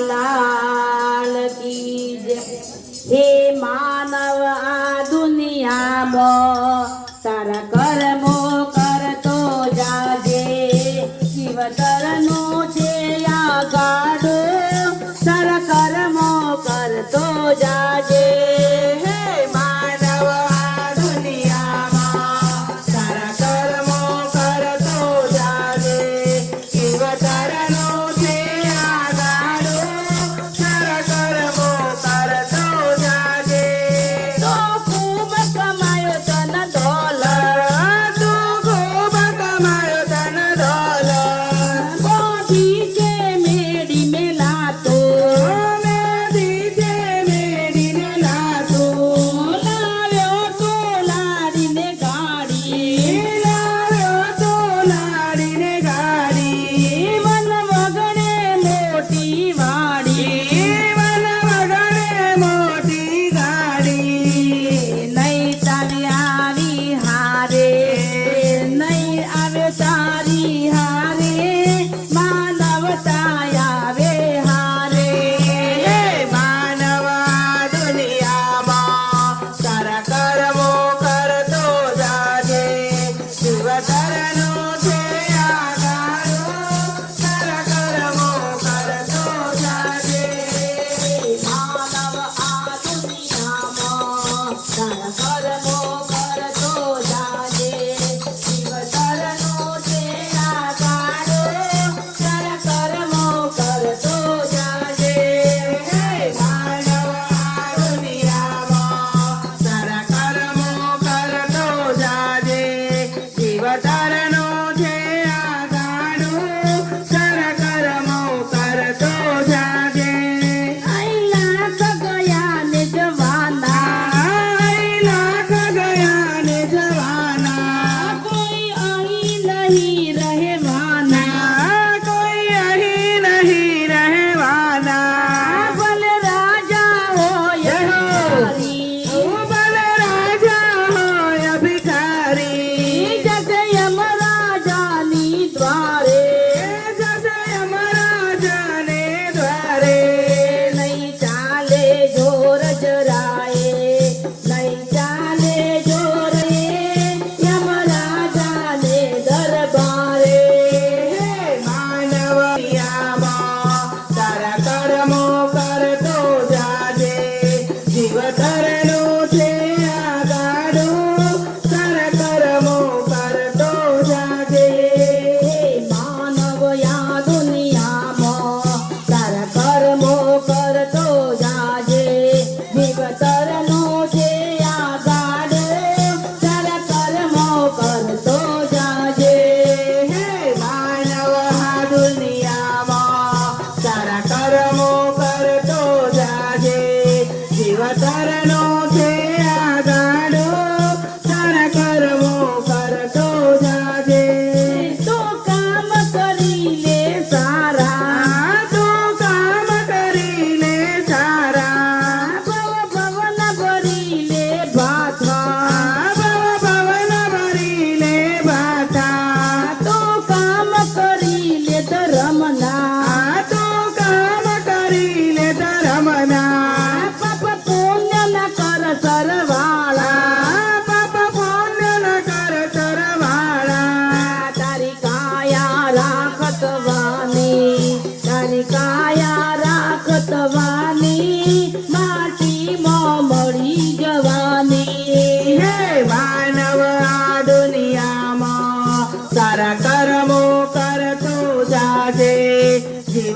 લાલ કી જય હે માનવ આ દુનિયામાં તારા કર્મો કરતો જાજે શિવતરનો છે આ ગાડો તારા કર્મો કરતો જાજે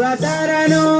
প্রতারণা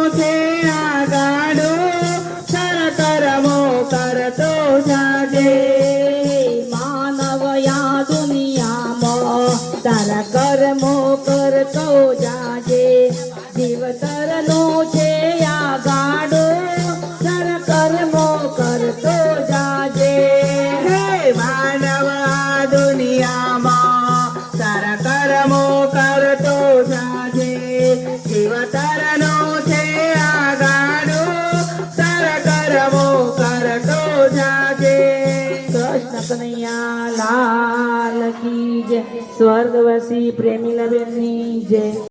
જાજે કૃષ્ણ કનૈયા લાલ કી જય. સ્વર્ગવાસી પ્રેમીલબેનની જય.